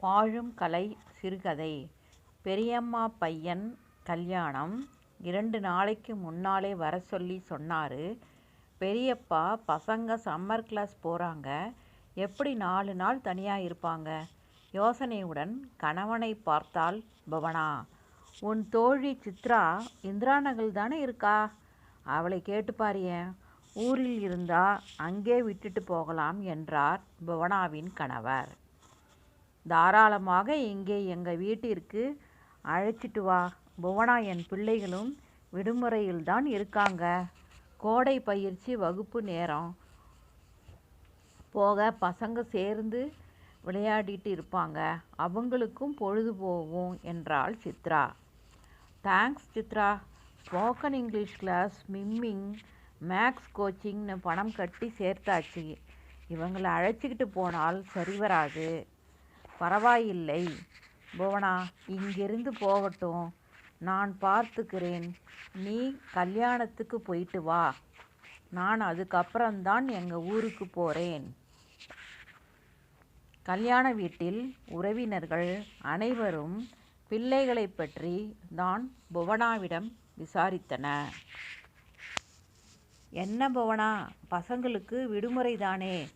வாழும் கலை சிறுகதை பெரியம்மா பையன் கல்யாணம் இரண்டு நாளைக்கு முன்னாலே வர சொல்லி சொன்னார் பெரியப்பா பசங்க சம்மர் கிளாஸ் போகிறாங்க எப்படி நாலு நாள் தனியாக இருப்பாங்க? யோசனையுடன் கணவனை பார்த்தாள் புவனா. உன் தோழி சித்ரா இந்திரா நகர்தானே இருக்கா? அவளை கேட்டுப் ஊரில் இருந்தால் அங்கே விட்டுட்டு போகலாம் என்றார் புவனாவின் கணவர். தாராளமாக இங்கே எங்கள் வீட்டிற்கு அழைச்சிட்டு வா. புவனா என் பிள்ளைகளும் விடுமுறையில்தான் இருக்காங்க. கோடை பயிற்சி வகுப்பு நேரம் போக பசங்க சேர்ந்து விளையாடிட்டு இருப்பாங்க. அவங்களுக்கும் பொழுது போகும் என்றாள் Chitra. Thanks Chitra. Spoken English class swimming maths கோச்சிங்னு பணம் கட்டி சேர்த்தாச்சு. இவங்களை அழைச்சிக்கிட்டு போனால் சரி வராது பரவாயில்லை புவனா இங்கிருந்து போகட்டும். நான் பார்த்துக்கிறேன். நீ கல்யாணத்துக்கு போயிட்டு வா. நான் அதுக்கப்புறம்தான் எங்கள் ஊருக்கு போகிறேன் கல்யாண வீட்டில் உறவினர்கள் அனைவரும் பிள்ளைகளைப் பற்றி தான் புவனாவிடம் விசாரித்தனர். என்ன புவனா பசங்களுக்கு விடுமுறை தானே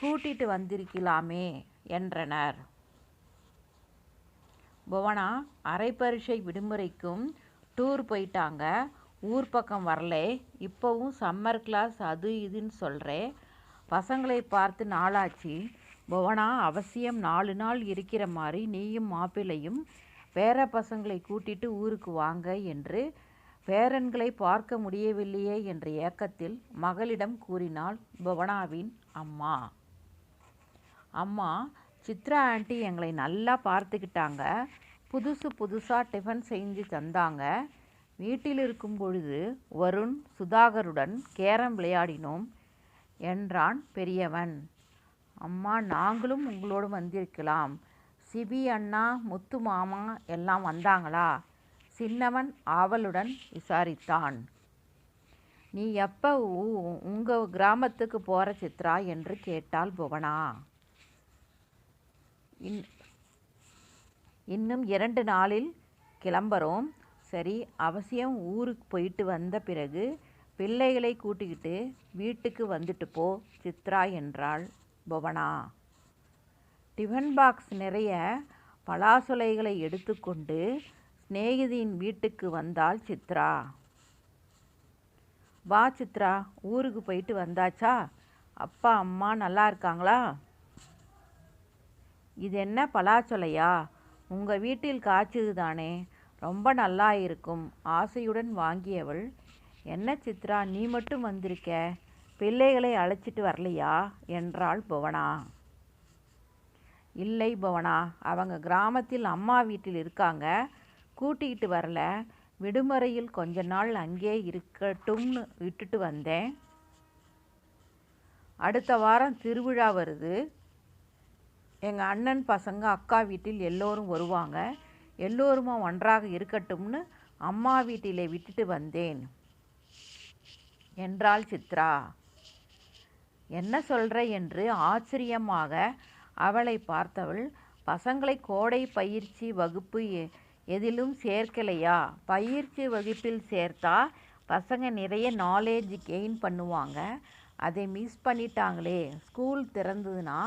கூட்டிட்டு வந்திருக்கலாமே என்றனர். புவனா அரை அரைப்பரீட்சை விடுமுறைக்கும் டூர் போயிட்டாங்க. ஊர் பக்கம் வரலே. இப்போவும் சம்மர் கிளாஸ் அது இதுன்னு சொல்கிறேன் பசங்களை பார்த்து நாளாச்சு. புவனா அவசியம் நாலு நாள் இருக்கிற மாதிரி நீயும் மாப்பிள்ளையும் பேரப்பசங்களைக் கூட்டிட்டு ஊருக்கு வாங்க என்று பேரன்களை பார்க்க முடியவில்லையே என்ற ஏக்கத்தில் மகளிடம் கூறினாள் புவனாவின் அம்மா. அம்மா சித்ரா ஆண்டி எங்களை நல்லா பார்த்துக்கிட்டாங்க. புதுசு புதுசாக டிஃபன் செஞ்சு தந்தாங்க. வீட்டில் இருக்கும் பொழுது வருண் சுதாகருடன் கேரம் விளையாடினோம் என்றான் பெரியவன். அம்மா நாங்களும் உங்களோடு வந்திருக்கலாம். சிபி அண்ணா முத்து மாமா எல்லாம் வந்தாங்களா? சின்னவன் ஆவலுடன் விசாரித்தான். நீ எப்போ உங்கள் கிராமத்துக்கு போகிற சித்ரா என்று கேட்டாள் புவனா. இன்னும் இரண்டு நாளில் கிளம்புறோம் சரி அவசியம் ஊருக்கு போயிட்டு வந்த பிறகு பிள்ளைகளை கூட்டிக்கிட்டு வீட்டுக்கு வந்துட்டு போ சித்ரா என்றாள் புவனா. டிஃபன் பாக்ஸ் நிறைய பலாசுலைகளை எடுத்துக்கொண்டு சிநேகிதியின் வீட்டுக்கு வந்தாள் சித்ரா. வா சித்ரா ஊருக்கு போயிட்டு வந்தாச்சா? அப்பா அம்மா நல்லா இருக்காங்களா? இது என்ன பலாச்சொலையா? உங்கள் வீட்டில் காய்ச்சது தானே ரொம்ப நல்லா இருக்கும் ஆசையுடன் வாங்கியவள் என்ன சித்ரா நீ மட்டும் வந்திருக்க. பிள்ளைகளை அழைச்சிட்டு வரலையா? என்றாள் புவனா. இல்லை புவனா அவங்க கிராமத்தில் அம்மா வீட்டில் இருக்காங்க. கூட்டிக்கிட்டு வரல. விடுமுறையில் கொஞ்ச நாள் அங்கே இருக்கட்டும்னு விட்டுட்டு வந்தேன். அடுத்த வாரம் திருவிழா வருது. எங்கள் அண்ணன் பசங்க அக்கா வீட்டில் எல்லோரும் வருவாங்க. எல்லோருமா ஒன்றாக இருக்கட்டும்னு அம்மா வீட்டிலே விட்டுட்டு வந்தேன் என்றாள் சித்ரா. என்ன சொல்கிற என்று ஆச்சரியமாக அவளை பார்த்தவள் பசங்களை கோடை பயிற்சி வகுப்பு எதிலும் சேர்க்கலையா? பயிற்சி வகுப்பில் சேர்த்தா பசங்க நிறைய நாலேஜ் கெயின் பண்ணுவாங்க. அதை மிஸ் பண்ணிட்டாங்களே ஸ்கூல் திறந்ததுன்னா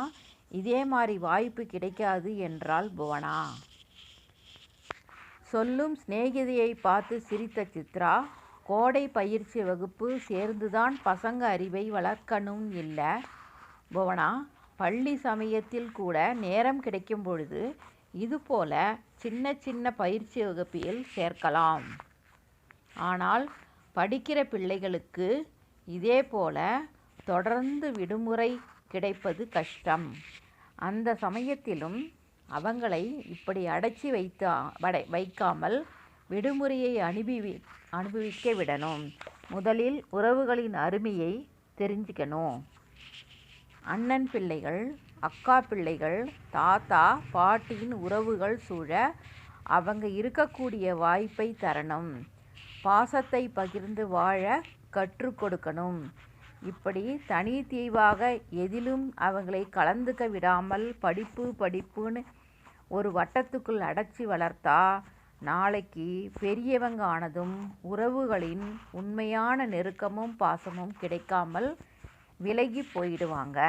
இதே மாதிரி வாய்ப்பு கிடைக்காது என்றாள் புவனா. சொல்லும் சிநேகிதியை பார்த்து சிரித்த சித்ரா கோடை பயிற்சி வகுப்பு சேர்ந்துதான் பசங்க அறிவை வளர்க்கணும் இல்லை புவனா. பள்ளி சமயத்தில் கூட நேரம் கிடைக்கும் பொழுது இதுபோல சின்ன சின்ன பயிற்சி வகுப்பில் சேர்க்கலாம். ஆனால் படிக்கிற பிள்ளைகளுக்கு இதேபோல தொடர்ந்து விடுமுறை கிடைப்பது கஷ்டம். அந்த சமயத்திலும் அவங்களை இப்படி அடைச்சி வைத்தா வைக்காமல் விடுமுறையை அனுபவி அனுபவிக்க விடணும். முதலில் உறவுகளின் அருமையை தெரிஞ்சுக்கணும். அண்ணன் பிள்ளைகள் அக்கா பிள்ளைகள் தாத்தா பாட்டியின் உறவுகள் சூழ அவங்க இருக்கக்கூடிய வாய்ப்பை தரணும். பாசத்தை பகிர்ந்து வாழ கற்றுக் கொடுக்கணும். இப்படி தனித்தீவாக எதிலும் அவங்களை கலந்துக்க விடாமல் படிப்பு படிப்புன்னு ஒரு வட்டத்துக்குள் அடைச்சி வளர்த்தா நாளைக்கு பெரியவங்க ஆனதும் உறவுகளின் உண்மையான நெருக்கமும் பாசமும் கிடைக்காமல் விலகி போயிடுவாங்க.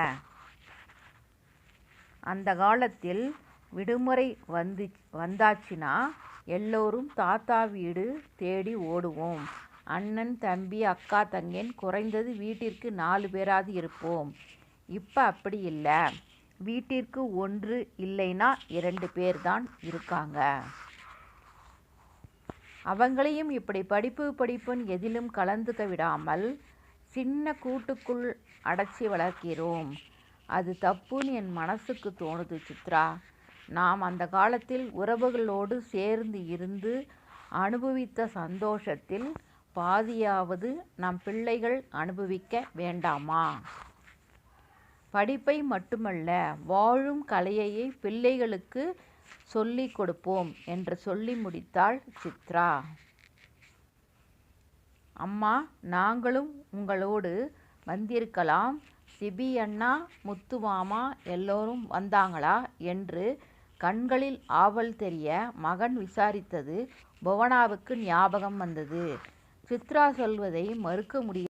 அந்த காலத்தில் விடுமுறை வந்து வந்தாச்சுன்னா எல்லோரும் தாத்தா வீடு தேடி ஓடுவோம். அண்ணன் தம்பி அக்கா தங்கேன் குறைந்தது வீட்டிற்கு நாலு பேராது இருப்போம். இப்போ அப்படி இல்லை வீட்டிற்கு ஒன்று இல்லைன்னா இரண்டு பேர் தான் இருக்காங்க. அவங்களையும் இப்படி படிப்பு படிப்புன்னு எதிலும் கலந்துக்க விடாமல் சின்ன கூட்டுக்குள் அடைச்சி வளர்க்கிறோம். அது தப்புன்னு என் மனசுக்கு தோணுது சித்ரா. நாம் அந்த காலத்தில் உறவுகளோடு சேர்ந்து இருந்து அனுபவித்த சந்தோஷத்தில் பாதியாவது நம் பிள்ளைகள் அனுபவிக்க வேண்டாமா? படிப்பை மட்டுமல்ல வாழும் கலையையை பிள்ளைகளுக்கு சொல்லிக் கொடுப்போம் என்று சொல்லி முடித்தாள் சித்ரா. அம்மா நாங்களும் உங்களோடு வந்திருக்கலாம். சிபி அண்ணா முத்துமாமா எல்லோரும் வந்தாங்களா? என்று கண்களில் ஆவல் தெரிய மகன் விசாரித்தது புவனாவுக்கு ஞாபகம் வந்தது. சித்ரா சொல்வதை மறுக்க முடியும்